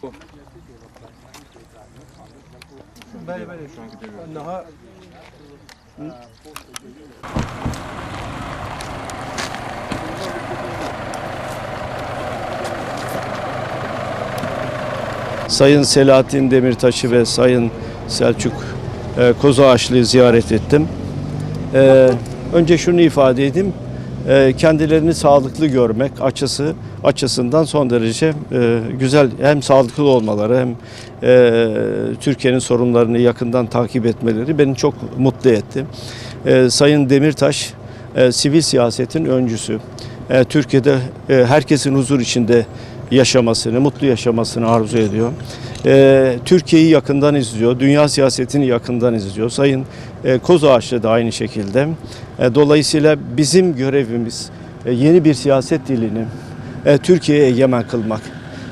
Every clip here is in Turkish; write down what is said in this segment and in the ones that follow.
Bəli, bəli. Şu anki Daha Sayın Selahattin Demirtaş'ı ve Sayın Selçuk e, Kozağaçlı'yı ziyaret ettim. E, önce şunu ifade edeyim. E, kendilerini sağlıklı görmek açısı açısından son derece e, güzel hem sağlıklı olmaları hem e, Türkiye'nin sorunlarını yakından takip etmeleri beni çok mutlu etti. E, Sayın Demirtaş sivil siyasetin öncüsü. Türkiye'de herkesin huzur içinde yaşamasını, mutlu yaşamasını arzu ediyor. Ee, Türkiye'yi yakından izliyor, dünya siyasetini yakından izliyor. Sayın e, Kozağaçlı da aynı şekilde. E, dolayısıyla bizim görevimiz e, yeni bir siyaset dilini e, Türkiye'ye egemen kılmak.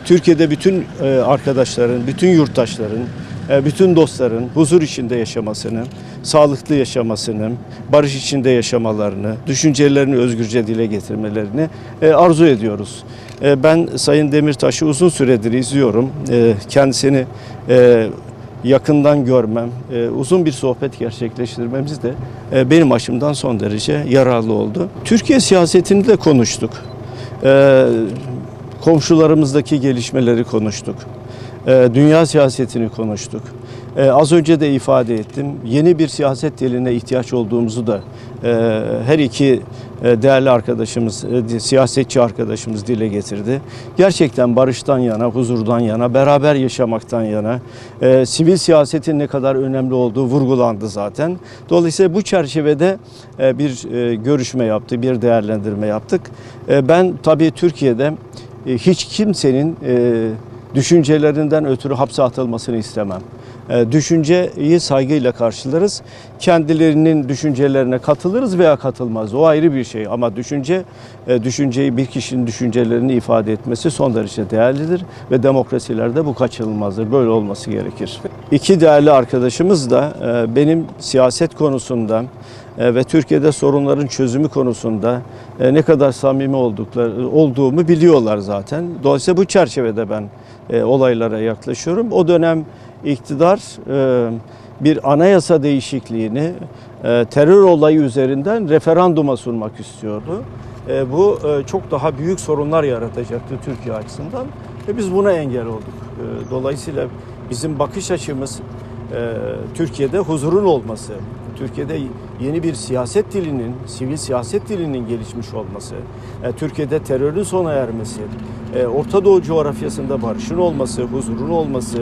Türkiye'de bütün arkadaşların, bütün yurttaşların, bütün dostların huzur içinde yaşamasını, sağlıklı yaşamasını, barış içinde yaşamalarını, düşüncelerini özgürce dile getirmelerini e, arzu ediyoruz. E, Ben Sayın Demirtaş'ı uzun süredir izliyorum. E, Kendisini yakından görmem, uzun bir sohbet gerçekleştirmemiz de benim açımdan son derece yararlı oldu. Türkiye siyasetini de konuştuk. Komşularımızdaki gelişmeleri konuştuk. E, Dünya siyasetini konuştuk. E, Az önce de ifade ettim. Yeni bir siyaset diline ihtiyaç olduğumuzu da e, her iki e, değerli arkadaşımız, e, siyasetçi arkadaşımız dile getirdi. Gerçekten barıştan yana, huzurdan yana, beraber yaşamaktan yana, sivil siyasetin ne kadar önemli olduğu vurgulandı zaten. Dolayısıyla bu çerçevede bir görüşme yaptık, bir değerlendirme yaptık. Ben tabii Türkiye'de hiç kimsenin düşüncelerinden ötürü hapse atılmasını istemem. E, Düşünceyi saygıyla karşılarız. Kendilerinin düşüncelerine katılırız veya katılmaz. O ayrı bir şey ama düşünce e, düşünceyi bir kişinin düşüncelerini ifade etmesi son derece değerlidir ve demokrasilerde bu kaçınılmazdır. Böyle olması gerekir. İki değerli arkadaşımız da e, benim siyaset konusunda ve Türkiye'de sorunların çözümü konusunda ne kadar samimi oldukları olduğumu biliyorlar zaten. Dolayısıyla bu çerçevede ben olaylara yaklaşıyorum. O dönem iktidar e, bir anayasa değişikliğini e, terör olayı üzerinden referanduma sunmak istiyordu. E, Bu çok daha büyük sorunlar yaratacaktı Türkiye açısından ve biz buna engel olduk. Dolayısıyla bizim bakış açımız e, Türkiye'de huzurun olması, Türkiye'de yeni bir siyaset dilinin, sivil siyaset dilinin gelişmiş olması, e, Türkiye'de terörün sona ermesi, e, Orta Doğu coğrafyasında barışın olması, huzurun olması,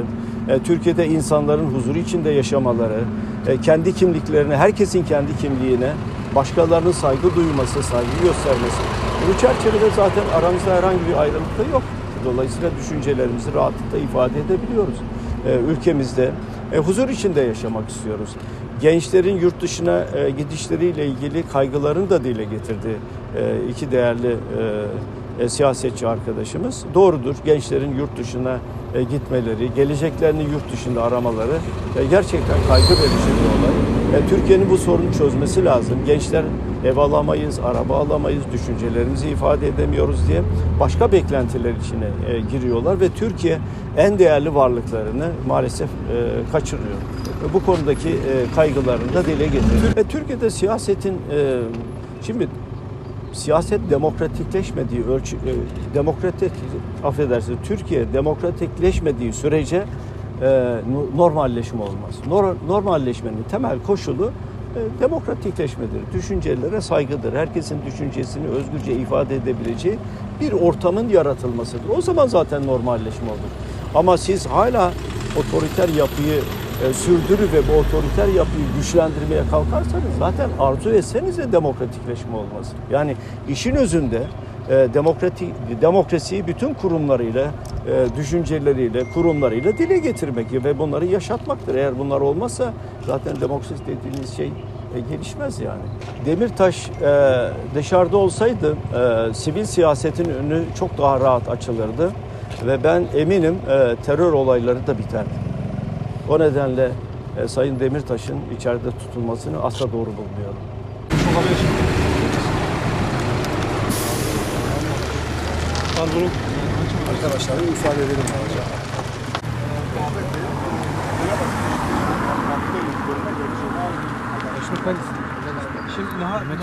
e, Türkiye'de insanların huzuru içinde yaşamaları, e, kendi kimliklerine, herkesin kendi kimliğine başkalarının saygı duyması, saygı göstermesi. Bu çerçevede zaten aramızda herhangi bir ayrılık da yok. Dolayısıyla düşüncelerimizi rahatlıkla ifade edebiliyoruz. E, ülkemizde e, huzur içinde yaşamak istiyoruz. Gençlerin yurt dışına e, gidişleriyle ilgili kaygılarını da dile getirdi e, iki değerli e, e, siyasetçi arkadaşımız. Doğrudur gençlerin yurt dışına e, gitmeleri, geleceklerini yurt dışında aramaları e, gerçekten kaygı verici bir olay. E, Türkiye'nin bu sorunu çözmesi lazım. Gençler ev alamayız, araba alamayız, düşüncelerimizi ifade edemiyoruz diye başka beklentiler içine e, giriyorlar ve Türkiye en değerli varlıklarını maalesef e, kaçırıyor. Ve Bu konudaki e, kaygılarını da dile getiriyor. Ve Türkiye'de siyasetin e, şimdi siyaset demokratikleşmediği ölçü e, demokratik affedersiniz Türkiye demokratikleşmediği sürece e, no- normalleşme olmaz. Nor- normalleşmenin temel koşulu e, demokratikleşmedir. Düşüncelere saygıdır. Herkesin düşüncesini özgürce ifade edebileceği bir ortamın yaratılmasıdır. O zaman zaten normalleşme olur. Ama siz hala otoriter yapıyı e, sürdürür ve bu otoriter yapıyı güçlendirmeye kalkarsanız zaten arzu etseniz de demokratikleşme olmaz. Yani işin özünde e, demokrasiyi bütün kurumlarıyla, e, düşünceleriyle, kurumlarıyla dile getirmek ve bunları yaşatmaktır. Eğer bunlar olmazsa zaten demokrasi dediğiniz şey e, gelişmez yani. Demirtaş e, dışarıda olsaydı e, sivil siyasetin önü çok daha rahat açılırdı ve ben eminim terör olayları da biterdi. O nedenle e, Sayın Demirtaş'ın içeride tutulmasını asla doğru bulmuyorum. olabilir. Pardon. Arkadaşlara müsaade edelim alacağım. Şimdi, şimdi,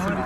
şimdi,